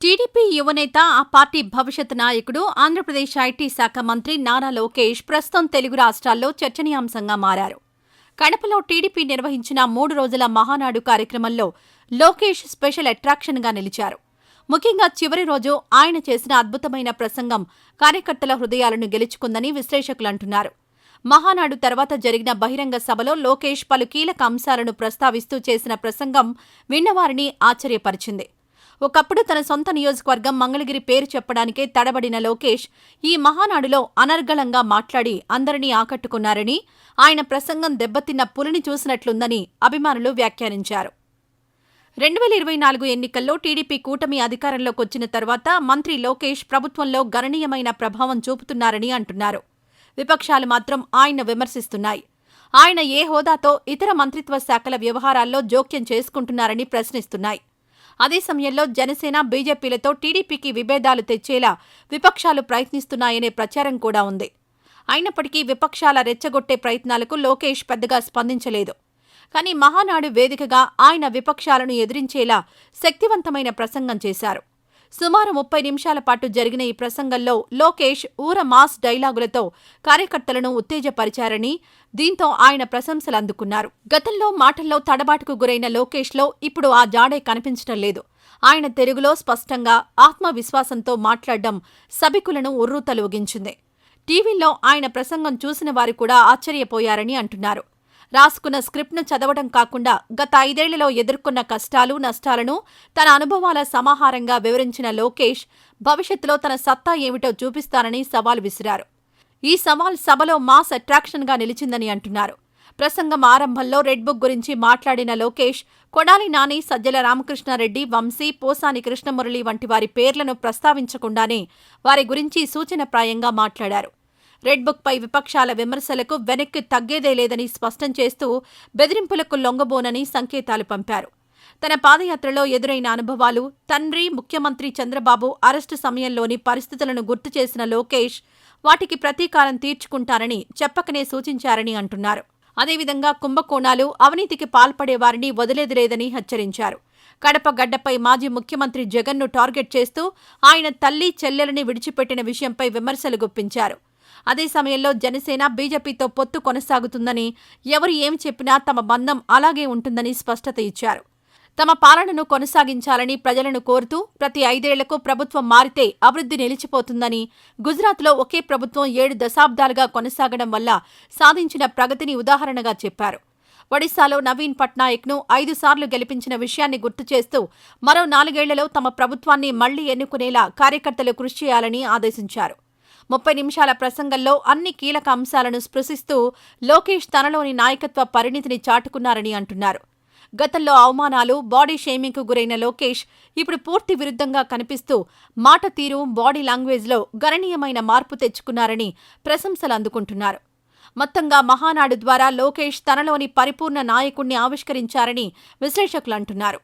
TDP యువనేత ఆ party భవిష్యత్ నాయకుడు ఆంధ్రప్రదేశ్ ఐటీ శాఖ మంత్రి నారా లోకేష్ ప్రస్తుతం తెలుగు రాష్ట్రాల్లో చర్చనీయాంశంగా మారారు. కడపలో టీడీపీ నిర్వహించిన మూడు రోజుల మహానాడు కార్యక్రమంలో లోకేష్ స్పెషల్ అట్రాక్షన్గా నిలిచారు. ముఖ్యంగా చివరి రోజు ఆయన చేసిన అద్భుతమైన ప్రసంగం కార్యకర్తల హృదయాలను గెలుచుకుందని విశ్లేషకులు అంటున్నారు. మహానాడు తర్వాత జరిగిన బహిరంగ సభలో లోకేష్ పలు కీలక అంశాలను ప్రస్తావిస్తూ చేసిన ప్రసంగం విన్నవారిని ఆశ్చర్యపరిచింది. ఒకప్పుడు తన సొంత నియోజకవర్గం మంగళగిరి పేరు చెప్పడానికే తడబడిన లోకేష్ ఈ మహానాడులో అనర్గళంగా మాట్లాడి అందరినీ ఆకట్టుకున్నారని ఆయన ప్రసంగం దెబ్బతిన్న పులిని చూసినట్లుందని అభిమానులు వ్యాఖ్యానించారు. రెండు వేల ఇరవై నాలుగు ఎన్నికల్లో టీడీపీ కూటమి అధికారంలోకి వచ్చిన తర్వాత మంత్రి లోకేష్ ప్రభుత్వంలో గణనీయమైన ప్రభావం చూపుతున్నారని అంటున్నారు. విపక్షాలు మాత్రం ఆయన విమర్శిస్తున్నాయి. ఆయన ఏ హోదాతో ఇతర మంత్రిత్వ శాఖల వ్యవహారాల్లో జోక్యం చేసుకుంటున్నారని ప్రశ్నిస్తున్నాయి. అదే సమయంలో జనసేన బీజేపీలతో టీడీపీకి విభేదాలు తెచ్చేలా విపక్షాలు ప్రయత్నిస్తున్నాయనే ప్రచారం కూడా ఉంది. అయినప్పటికీ విపక్షాల రెచ్చగొట్టే ప్రయత్నాలకు లోకేష్ పెద్దగా స్పందించలేదు. కానీ మహానాడు వేదికగా ఆయన విపక్షాలను ఎదిరించేలా శక్తివంతమైన ప్రసంగం చేశారు. సుమారు ముప్పై నిమిషాల పాటు జరిగిన ఈ ప్రసంగంలో లోకేష్ ఊర మాస్ డైలాగులతో కార్యకర్తలను ఉత్తేజపరిచారని దీంతో ఆయన ప్రశంసలు అందుకున్నారు. గతంలో మాటల్లో తడబాటుకు గురైన లోకేష్లో ఇప్పుడు ఆ జాడే కనిపించడం లేదు. ఆయన తెలుగులో స్పష్టంగా ఆత్మవిశ్వాసంతో మాట్లాడడం సభికులను ఉర్రూతలూగించింది. టీవీల్లో ఆయన ప్రసంగం చూసిన వారు కూడా ఆశ్చర్యపోయారని అంటున్నారు. రాసుకున్న స్క్రిప్ట్ను చదవడం కాకుండా గత ఐదేళ్ళలో ఎదుర్కొన్న కష్టాలు నష్టాలను తన అనుభవాల సమాహారంగా వివరించిన లోకేష్ భవిష్యత్తులో తన సత్తా ఏమిటో చూపిస్తానని సవాల్ విసిరారు. ఈ సవాల్ సభలో మాస్ అట్రాక్షన్గా నిలిచిందని అంటున్నారు. ప్రసంగం ఆరంభంలో రెడ్ బుక్ గురించి మాట్లాడిన లోకేష్ కొడాలి నాని సజ్జల రామకృష్ణారెడ్డి వంశీ పోసాని కృష్ణమురళి వంటి వారి పేర్లను ప్రస్తావించకుండానే వారి గురించి సూచనప్రాయంగా మాట్లాడారు. రెడ్ బుక్పై విపక్షాల విమర్శలకు వెనక్కి తగ్గేదే లేదని స్పష్టం చేస్తూ బెదిరింపులకు లొంగబోనని సంకేతాలు పంపారు. తన పాదయాత్రలో ఎదురైన అనుభవాలు తండ్రి ముఖ్యమంత్రి చంద్రబాబు అరెస్టు సమయంలోని పరిస్థితులను గుర్తు చేసిన లోకేష్ వాటికి ప్రతీకారం తీర్చుకుంటారని చెప్పకనే సూచించారని అంటున్నారు. అదేవిధంగా కుంభకోణాలు అవినీతికి పాల్పడేవారిని వదిలేది లేదని హెచ్చరించారు. కడప గడ్డపై మాజీ ముఖ్యమంత్రి జగన్ను టార్గెట్ చేస్తూ ఆయన తల్లి చెల్లెలని విడిచిపెట్టిన విషయంపై విమర్శలు గుప్పించారు. అదే సమయంలో జనసేన బీజేపీతో పొత్తు కొనసాగుతుందని ఎవరు ఏం చెప్పినా తమ బంధం అలాగే ఉంటుందని స్పష్టత ఇచ్చారు. తమ పాలనను కొనసాగించాలని ప్రజలను కోరుతూ ప్రతి ఐదేళ్ళకు ప్రభుత్వం మారితే అభివృద్ధి నిలిచిపోతుందని గుజరాత్లో ఒకే ప్రభుత్వం ఏడు దశాబ్దాలుగా కొనసాగడం వల్ల సాధించిన ప్రగతిని ఉదాహరణగా చెప్పారు. ఒడిశాలో నవీన్ పట్నాయక్ను ఐదు సార్లు గెలిపించిన విషయాన్ని గుర్తు చేస్తూ మరో నాలుగేళ్ళలో తమ ప్రభుత్వాన్ని మళ్ళీ ఎన్నుకునేలా కార్యకర్తలు కృషి చేయాలని ఆదేశించారు. ముప్పై నిమిషాల ప్రసంగంలో అన్ని కీలక అంశాలను స్పృశిస్తూ లోకేష్ తనలోని నాయకత్వ పరిణితిని చాటుకున్నారని అంటున్నారు. గతంలో అవమానాలు బాడీ షేమింగ్కు గురైన లోకేష్ ఇప్పుడు పూర్తి విరుద్ధంగా కనిపిస్తూ మాట తీరు బాడీ లాంగ్వేజ్లో గణనీయమైన మార్పు తెచ్చుకున్నారని ప్రశంసలు అందుకుంటున్నారు. మొత్తంగా మహానాడు ద్వారా లోకేష్ తనలోని పరిపూర్ణ నాయకుణ్ణి ఆవిష్కరించారని విశ్లేషకులు అంటున్నారు.